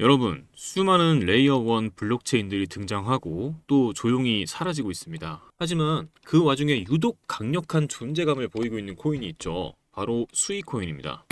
여러분, 수많은 레이어 1 블록체인들이 등장하고 또 조용히 사라지고 있습니다. 하지만 그 와중에 유독 강력한 존재감을 보이고 있는 코인이 있죠. 바로 수이 코인입니다.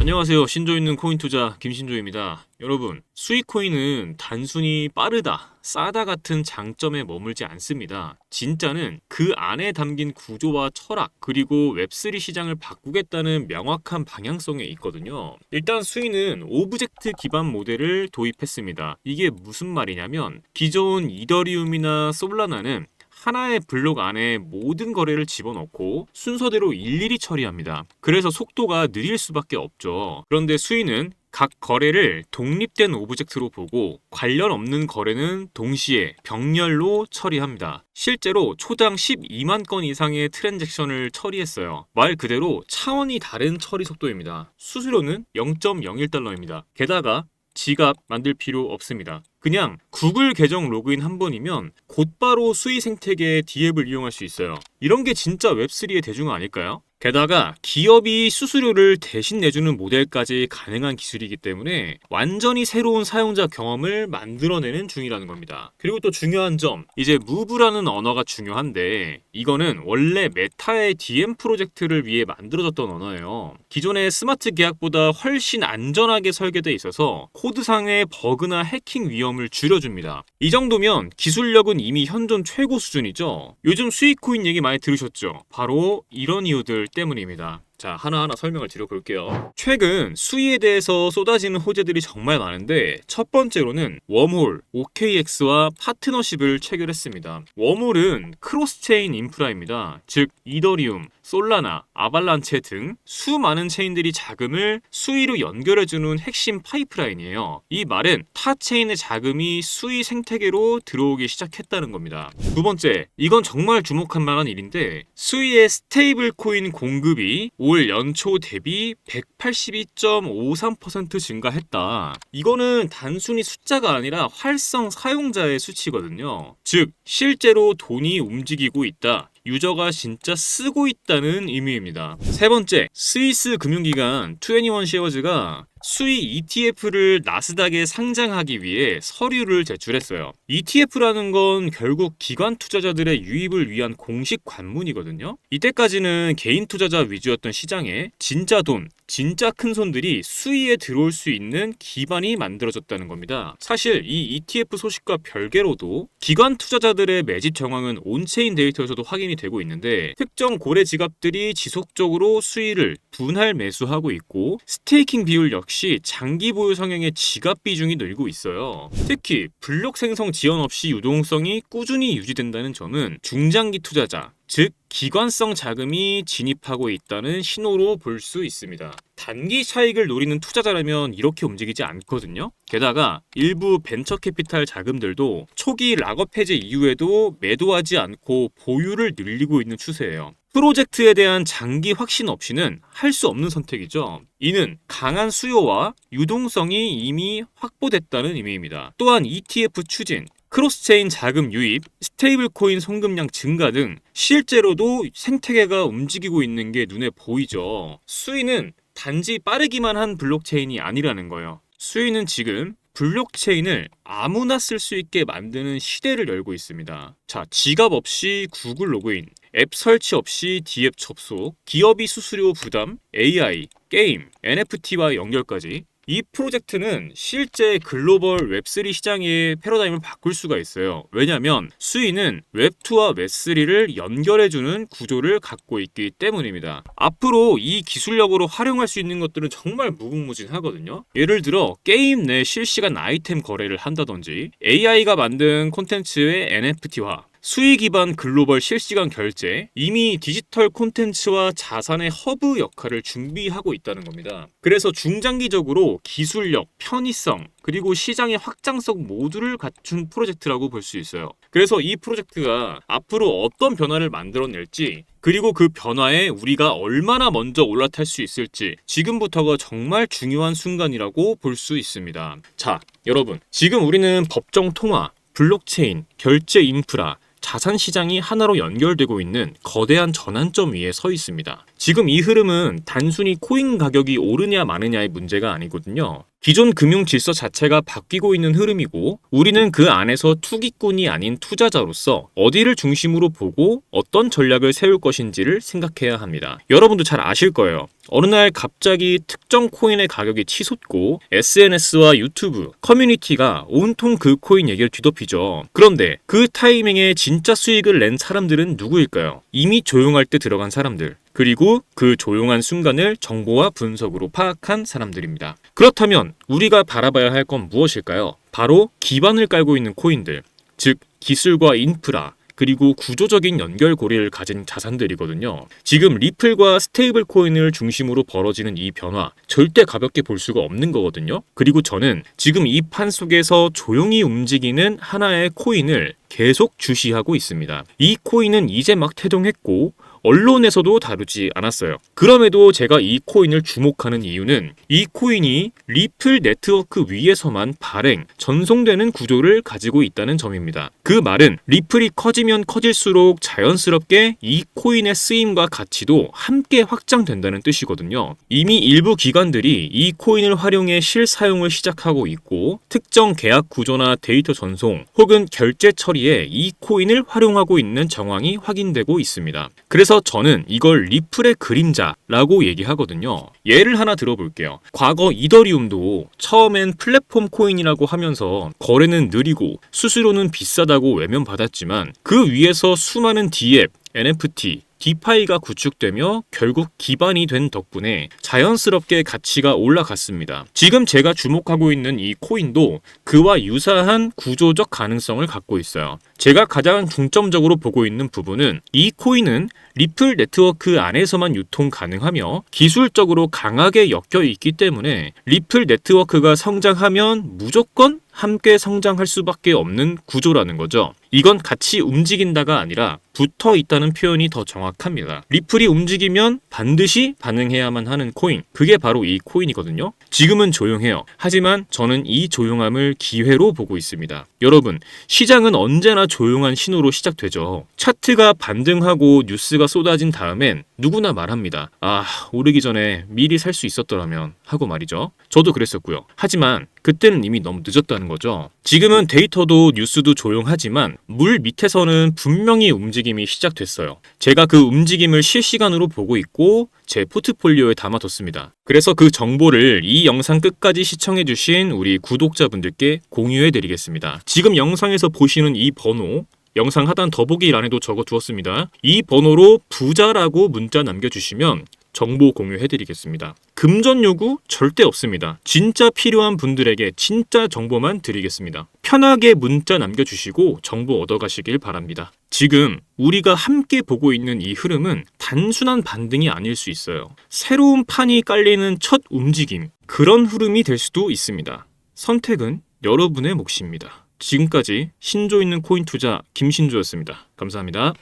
안녕하세요. 신조 있는 코인 투자 김신조입니다. 여러분, 수익 코인은 단순히 빠르다, 싸다 같은 장점에 머물지 않습니다. 진짜는 그 안에 담긴 구조와 철학, 그리고 웹3 시장을 바꾸겠다는 명확한 방향성에 있거든요. 일단 수익은 오브젝트 기반 모델을 도입했습니다. 이게 무슨 말이냐면 기존 이더리움이나 솔라나는 하나의 블록 안에 모든 거래를 집어넣고 순서대로 일일이 처리합니다. 그래서 속도가 느릴 수밖에 없죠. 그런데 수인은 각 거래를 독립된 오브젝트로 보고 관련 없는 거래는 동시에 병렬로 처리합니다. 실제로 초당 12만 건 이상의 트랜잭션을 처리했어요. 말 그대로 차원이 다른 처리 속도입니다. 수수료는 0.01달러입니다. 게다가 지갑 만들 필요 없습니다. 그냥 구글 계정 로그인 한 번이면 곧바로 수의 생태계의 디앱을 이용할 수 있어요. 이런 게 진짜 웹3의 대중 아닐까요? 게다가 기업이 수수료를 대신 내주는 모델까지 가능한 기술이기 때문에 완전히 새로운 사용자 경험을 만들어내는 중이라는 겁니다. 그리고 또 중요한 점, 이제 무브라는 언어가 중요한데 이거는 원래 메타의 DM 프로젝트를 위해 만들어졌던 언어예요. 기존의 스마트 계약보다 훨씬 안전하게 설계돼 있어서 코드상의 버그나 해킹 위험을 줄여줍니다. 이 정도면 기술력은 이미 현존 최고 수준이죠. 요즘 수익코인 얘기 많이 들으셨죠? 바로 이런 이유들 때문입니다. 자, 하나하나 설명을 드려볼게요. 최근 수위에 대해서 쏟아지는 호재들이 정말 많은데, 첫 번째로는 웜홀, OKX와 파트너십을 체결했습니다. 웜홀은 크로스체인 인프라입니다. 즉, 이더리움, 솔라나, 아발란체 등 수많은 체인들이 자금을 수위로 연결해주는 핵심 파이프라인이에요. 이 말은 타 체인의 자금이 수위 생태계로 들어오기 시작했다는 겁니다. 두 번째, 이건 정말 주목할 만한 일인데, 수위의 스테이블 코인 공급이 올 연초 대비 182.53% 증가했다. 이거는 단순히 숫자가 아니라 활성 사용자의 수치거든요. 즉, 실제로 돈이 움직이고 있다. 유저가 진짜 쓰고 있다는 의미입니다. 세 번째, 스위스 금융기관 21 쉐어즈가 수의 ETF를 나스닥에 상장하기 위해 서류를 제출했어요. ETF라는 건 결국 기관 투자자들의 유입을 위한 공식 관문이거든요. 이때까지는 개인 투자자 위주였던 시장에 진짜 돈, 진짜 큰 손들이 수위에 들어올 수 있는 기반이 만들어졌다는 겁니다. 사실 이 ETF 소식과 별개로도 기관 투자자들의 매집 정황은 온체인 데이터에서도 확인이 되고 있는데 특정 고래 지갑들이 지속적으로 수위를 분할 매수하고 있고 스테이킹 비율 역시 장기 보유 성향의 지갑 비중이 늘고 있어요. 특히 블록 생성 지연 없이 유동성이 꾸준히 유지된다는 점은 중장기 투자자, 즉 기관성 자금이 진입하고 있다는 신호로 볼 수 있습니다. 단기 차익을 노리는 투자자라면 이렇게 움직이지 않거든요. 게다가 일부 벤처 캐피탈 자금들도 초기 락업 해제 이후에도 매도하지 않고 보유를 늘리고 있는 추세예요. 프로젝트에 대한 장기 확신 없이는 할 수 없는 선택이죠. 이는 강한 수요와 유동성이 이미 확보됐다는 의미입니다. 또한 ETF 추진, 크로스체인 자금 유입, 스테이블 코인 송금량 증가 등 실제로도 생태계가 움직이고 있는 게 눈에 보이죠. 수위는 단지 빠르기만 한 블록체인이 아니라는 거예요. 수위는 지금 블록체인을 아무나 쓸 수 있게 만드는 시대를 열고 있습니다. 자, 지갑 없이 구글 로그인, 앱 설치 없이 디앱 접속, 기업이 수수료 부담, AI, 게임, NFT와 연결까지 이 프로젝트는 실제 글로벌 웹3 시장의 패러다임을 바꿀 수가 있어요. 왜냐하면 수위는 웹2와 웹3를 연결해주는 구조를 갖고 있기 때문입니다. 앞으로 이 기술력으로 활용할 수 있는 것들은 정말 무궁무진하거든요. 예를 들어 게임 내 실시간 아이템 거래를 한다든지 AI가 만든 콘텐츠의 NFT화, 수익 기반 글로벌 실시간 결제, 이미 디지털 콘텐츠와 자산의 허브 역할을 준비하고 있다는 겁니다. 그래서 중장기적으로 기술력, 편의성, 그리고 시장의 확장성 모두를 갖춘 프로젝트라고 볼 수 있어요. 그래서 이 프로젝트가 앞으로 어떤 변화를 만들어낼지 그리고 그 변화에 우리가 얼마나 먼저 올라탈 수 있을지 지금부터가 정말 중요한 순간이라고 볼 수 있습니다. 자, 여러분. 지금 우리는 법정 통화, 블록체인, 결제 인프라, 자산 시장이 하나로 연결되고 있는 거대한 전환점 위에 서 있습니다. 지금 이 흐름은 단순히 코인 가격이 오르냐 마느냐의 문제가 아니거든요. 기존 금융 질서 자체가 바뀌고 있는 흐름이고 우리는 그 안에서 투기꾼이 아닌 투자자로서 어디를 중심으로 보고 어떤 전략을 세울 것인지를 생각해야 합니다. 여러분도 잘 아실 거예요. 어느 날 갑자기 특정 코인의 가격이 치솟고 SNS와 유튜브, 커뮤니티가 온통 그 코인 얘기를 뒤덮이죠. 그런데 그 타이밍에 진짜 수익을 낸 사람들은 누구일까요? 이미 조용할 때 들어간 사람들. 그리고 그 조용한 순간을 정보와 분석으로 파악한 사람들입니다. 그렇다면 우리가 바라봐야 할 건 무엇일까요? 바로 기반을 깔고 있는 코인들, 즉 기술과 인프라, 그리고 구조적인 연결고리를 가진 자산들이거든요. 지금 리플과 스테이블 코인을 중심으로 벌어지는 이 변화 절대 가볍게 볼 수가 없는 거거든요. 그리고 저는 지금 이 판 속에서 조용히 움직이는 하나의 코인을 계속 주시하고 있습니다. 이 코인은 이제 막 태동했고 언론에서도 다루지 않았어요. 그럼에도 제가 이 코인을 주목하는 이유는 이 코인이 리플 네트워크 위에서만 발행, 전송되는 구조를 가지고 있다는 점입니다. 그 말은 리플이 커지면 커질수록 자연스럽게 이 코인의 쓰임과 가치도 함께 확장된다는 뜻이거든요. 이미 일부 기관들이 이 코인을 활용해 실사용을 시작하고 있고 특정 계약 구조나 데이터 전송 혹은 결제 처리에 이 코인을 활용하고 있는 정황이 확인되고 있습니다. 그래서 저는 이걸 리플의 그림자라고 얘기하거든요. 예를 하나 들어볼게요. 과거 이더리움도 처음엔 플랫폼 코인이라고 하면서 거래는 느리고 수수료는 비싸다고 외면받았지만 그 위에서 수많은 D앱, NFT, 디파이가 구축되며 결국 기반이 된 덕분에 자연스럽게 가치가 올라갔습니다. 지금 제가 주목하고 있는 이 코인도 그와 유사한 구조적 가능성을 갖고 있어요. 제가 가장 중점적으로 보고 있는 부분은 이 코인은 리플 네트워크 안에서만 유통 가능하며 기술적으로 강하게 엮여 있기 때문에 리플 네트워크가 성장하면 무조건 함께 성장할 수밖에 없는 구조라는 거죠. 이건 같이 움직인다가 아니라 붙어 있다는 표현이 더 정확합니다. 리플이 움직이면 반드시 반응해야만 하는 코인. 그게 바로 이 코인이거든요. 지금은 조용해요. 하지만 저는 이 조용함을 기회로 보고 있습니다. 여러분, 시장은 언제나 조용한 신호로 시작되죠. 차트가 반등하고 뉴스가 쏟아진 다음엔 누구나 말합니다. 아, 오르기 전에 미리 살 수 있었더라면 하고 말이죠. 저도 그랬었고요. 하지만 그때는 이미 너무 늦었 다는 거죠. 지금은 데이터도 뉴스도 조용하지만 물 밑에서는 분명히 움직임이 시작됐어요. 제가 그 움직임을 실시간으로 보고 있고 제 포트폴리오에 담아뒀습니다. 그래서 그 정보를 이 영상 끝까지 시청해주신 우리 구독자분들께 공유해드리겠습니다. 지금 영상에서 보시는 이 번호 영상 하단 더보기란에도 적어 두었습니다. 이 번호로 부자라고 문자 남겨주시면 정보 공유해드리겠습니다. 금전 요구 절대 없습니다. 진짜 필요한 분들에게 진짜 정보만 드리겠습니다. 편하게 문자 남겨주시고 정보 얻어가시길 바랍니다. 지금 우리가 함께 보고 있는 이 흐름은 단순한 반등이 아닐 수 있어요. 새로운 판이 깔리는 첫 움직임, 그런 흐름이 될 수도 있습니다. 선택은 여러분의 몫입니다. 지금까지 신조 있는 코인 투자 김신조였습니다. 감사합니다.